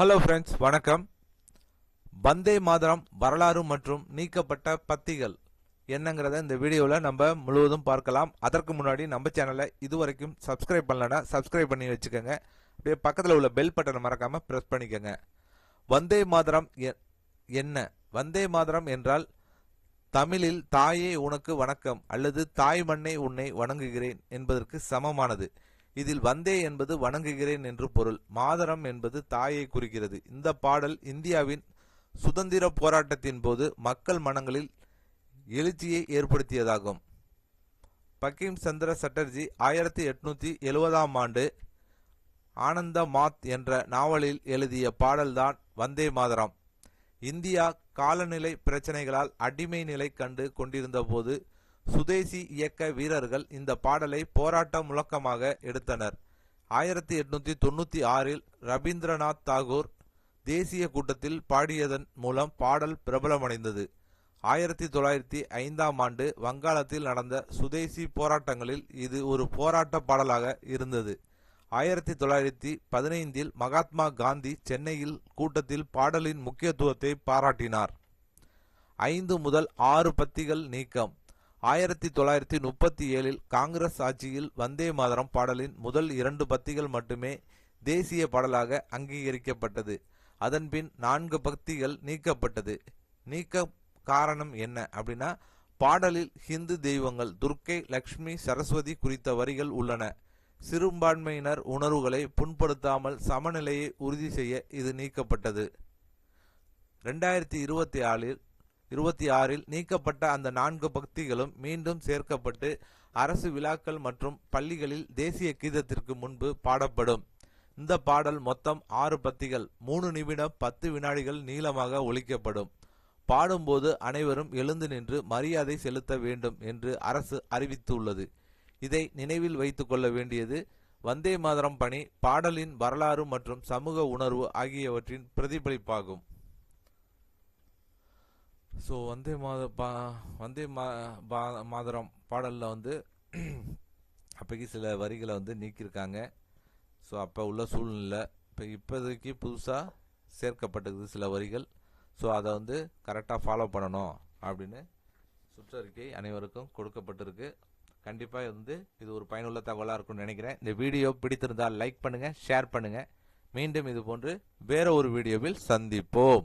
Hello friends வணக்கம். வந்தே மாதரம் வரலாறு மற்றும் நீக்கப்பட்ட பத்திகள் என்னங்கிறத இந்த வீடியோவில் நம்ம முழுவதும் பார்க்கலாம். அதற்கு முன்னாடி நம்ம சேனலை இதுவரைக்கும் சப்ஸ்கிரைப் பண்ணலன்னா சப்ஸ்கிரைப் பண்ணி வச்சுக்கோங்க. அப்படியே பக்கத்தில் உள்ள பெல் பட்டனை மறக்காமல் ப்ரெஸ் பண்ணிக்கோங்க. வந்தே மாதரம் எ- என்ன? வந்தே மாதரம் என்றால் தமிழில் தாயே உனக்கு வணக்கம் அல்லது தாய் மண்ணே உன்னை வணங்குகிறேன் என்பதற்கு சமமானது. இதில் வந்தே என்பது வணங்குகிறேன் என்று பொருள். மாதரம் என்பது தாயை குறிக்கிறது. இந்த பாடல் இந்தியாவின் சுதந்திர போராட்டத்தின் போது மக்கள் மனங்களில் எழுச்சியை ஏற்படுத்தியதாகும். பக்கிம் சந்திர சட்டர்ஜி ஆயிரத்தி எட்நூத்தி எழுவதாம் ஆண்டு ஆனந்த மாத் என்ற நாவலில் எழுதிய பாடல்தான் வந்தே மாதரம். இந்தியா காலநிலை பிரச்சனைகளால் அடிமை நிலை கண்டு கொண்டிருந்த போது சுதேசி இயக்க வீரர்கள் இந்த பாடலை போராட்ட முழக்கமாக எடுத்தனர். ஆயிரத்தி எட்நூத்தி தொண்ணூத்தி ஆறில் ரவீந்திரநாத் தாகூர் தேசிய கூட்டத்தில் பாடியதன் மூலம் பாடல் பிரபலமடைந்தது. ஆயிரத்தி தொள்ளாயிரத்தி ஐந்தாம் ஆண்டு வங்காளத்தில் நடந்த சுதேசி போராட்டங்களில் இது ஒரு போராட்ட பாடலாக இருந்தது. ஆயிரத்தி தொள்ளாயிரத்தி பதினைந்தில் மகாத்மா காந்தி சென்னையில் கூட்டத்தில் பாடலின் முக்கியத்துவத்தை பாராட்டினார். ஐந்து முதல் ஆறு பத்திகள் நீக்கம். ஆயிரத்தி தொள்ளாயிரத்தி முப்பத்தி ஏழில் காங்கிரஸ் ஆட்சியில் வந்தே மாதரம் பாடலின் முதல் இரண்டு பத்திகள் மட்டுமே தேசிய பாடலாக அங்கீகரிக்கப்பட்டது. அதன்பின் நான்கு பக்திகள் நீக்கப்பட்டது. நீக்க காரணம் என்ன அப்படின்னா பாடலில் ஹிந்து தெய்வங்கள் துர்க்கை லக்ஷ்மி சரஸ்வதி குறித்த வரிகள் உள்ளன. சிறுபான்மையினர் உணர்வுகளை புண்படுத்தாமல் சமநிலையை உறுதி செய்ய இது நீக்கப்பட்டது. ரெண்டாயிரத்தி இருபத்தி ஆறில் இருபத்தி ஆறில் நீக்கப்பட்ட அந்த நான்கு பக்திகளும் மீண்டும் சேர்க்கப்பட்டு அரசு விழாக்கள் மற்றும் பள்ளிகளில் தேசிய கீதத்திற்கு முன்பு பாடப்படும். இந்த பாடல் மொத்தம் ஆறு பத்திகள். மூணு நிமிடம் பத்து வினாடிகள் நீளமாக ஒழிக்கப்படும் பாடும்போது அனைவரும் எழுந்து நின்று மரியாதை செலுத்த வேண்டும் என்று அரசு அறிவித்துள்ளது. இதை நினைவில் வைத்துக் கொள்ள வேண்டியது வந்தே மாதரம் பணி பாடலின் வரலாறு மற்றும் சமூக உணர்வு ஆகியவற்றின் பிரதிபலிப்பாகும். ஸோ வந்தே மாத பா வந்தே மா பா- மாதரம் பாடலில் வந்து அப்போக்கி சில வரிகளை வந்து நீக்கியிருக்காங்க. ஸோ அப்போ உள்ள சூழ்நிலை இப்போ இப்போதைக்கு புதுசாக சேர்க்கப்பட்டிருக்குது சில வரிகள். ஸோ அதை வந்து கரெக்டாக ஃபாலோ பண்ணணும் அப்படின்னு சுற்றறிக்கை அனைவருக்கும் கொடுக்கப்பட்டிருக்கு. கண்டிப்பாக வந்து இது ஒரு பயனுள்ள தகவலாக இருக்கும்னு நினைக்கிறேன். இந்த வீடியோ பிடித்திருந்தால் லைக் பண்ணுங்கள் ஷேர் பண்ணுங்கள் மீண்டும் இது போன்று வேற ஒரு வீடியோவில் சந்திப்போம்.